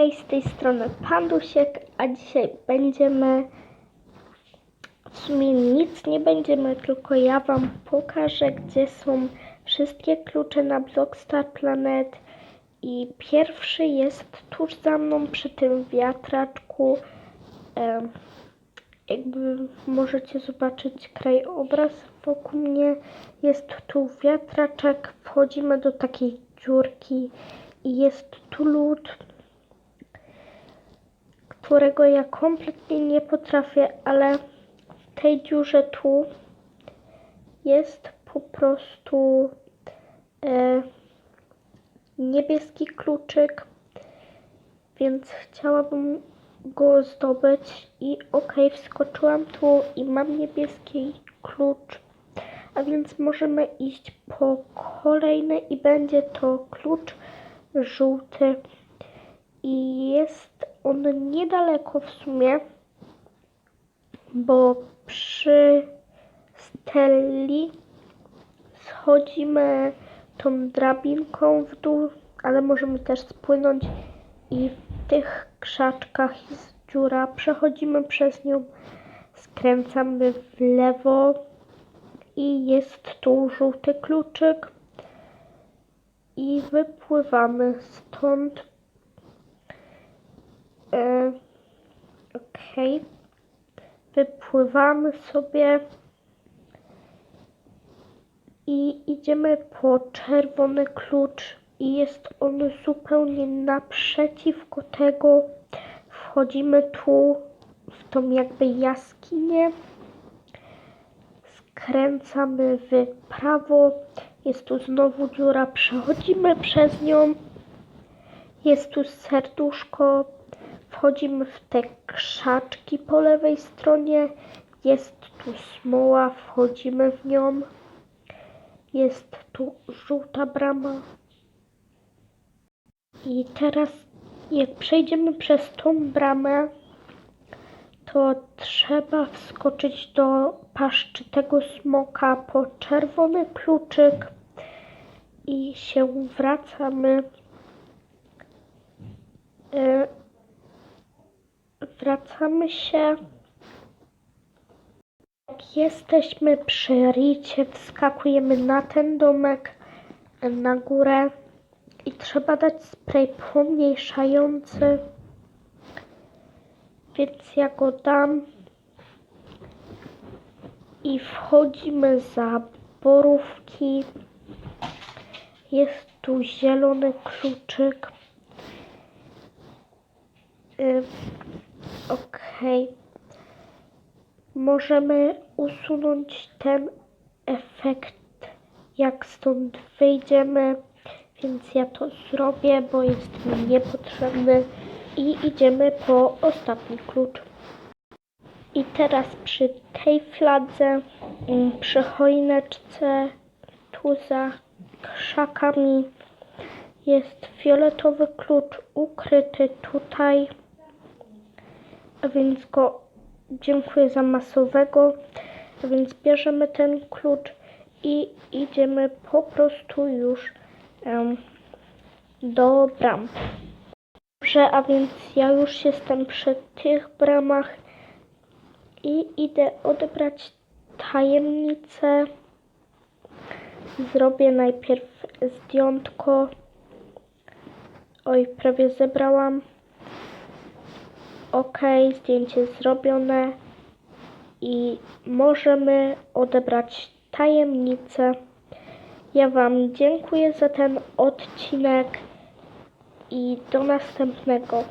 Hej, z tej strony Pandusiek, a dzisiaj będziemy, w sumie nic nie będziemy, tylko ja Wam pokażę, gdzie są wszystkie klucze na Blockstar Planet i pierwszy jest tuż za mną przy tym wiatraczku. Jakby możecie zobaczyć krajobraz wokół mnie. Jest tu wiatraczek, wchodzimy do takiej dziurki i jest tu lód, którego ja kompletnie nie potrafię, ale w tej dziurze tu jest po prostu e, niebieski kluczyk, więc chciałabym go zdobyć i ok, wskoczyłam tu i mam niebieski klucz, a więc możemy iść po kolejny i będzie to klucz żółty. I jest on niedaleko w sumie, bo przy Stelli schodzimy tą drabinką w dół, ale możemy też spłynąć i w tych krzaczkach jest dziura. Przechodzimy przez nią, skręcamy w lewo i jest tu żółty kluczyk i wypływamy stąd. E, Okej. Wypływamy sobie i idziemy po czerwony klucz i jest on zupełnie naprzeciwko tego. Wchodzimy tu w tą jakby jaskinię. Skręcamy w prawo. Jest tu znowu dziura. Przechodzimy przez nią. Jest tu serduszko. Wchodzimy w te krzaczki po lewej stronie. Jest tu smoła. Wchodzimy w nią. Jest tu żółta brama. I teraz, jak przejdziemy przez tą bramę, to trzeba wskoczyć do paszczy tego smoka po czerwony kluczyk i się wracamy. E, Wracamy się. Jak jesteśmy przy Ricie, wskakujemy na ten domek, na górę i trzeba dać spray pomniejszający. Więc ja go dam i wchodzimy za borówki. Jest tu zielony kluczyk. Okej. Możemy usunąć ten efekt, jak stąd wyjdziemy, więc ja to zrobię, bo jest mi niepotrzebny i idziemy po ostatni klucz. I teraz przy tej fladze, mm, przy choineczce, tu za krzakami jest fioletowy klucz ukryty tutaj, więc go dziękuję za masowego, więc bierzemy ten klucz i idziemy po prostu już em, do bram. Dobrze, a więc ja już jestem przy tych bramach i idę odebrać tajemnicę. Zrobię najpierw zdjątko. Oj, prawie zebrałam. Ok, zdjęcie zrobione i możemy odebrać tajemnicę. Ja Wam dziękuję za ten odcinek i do następnego.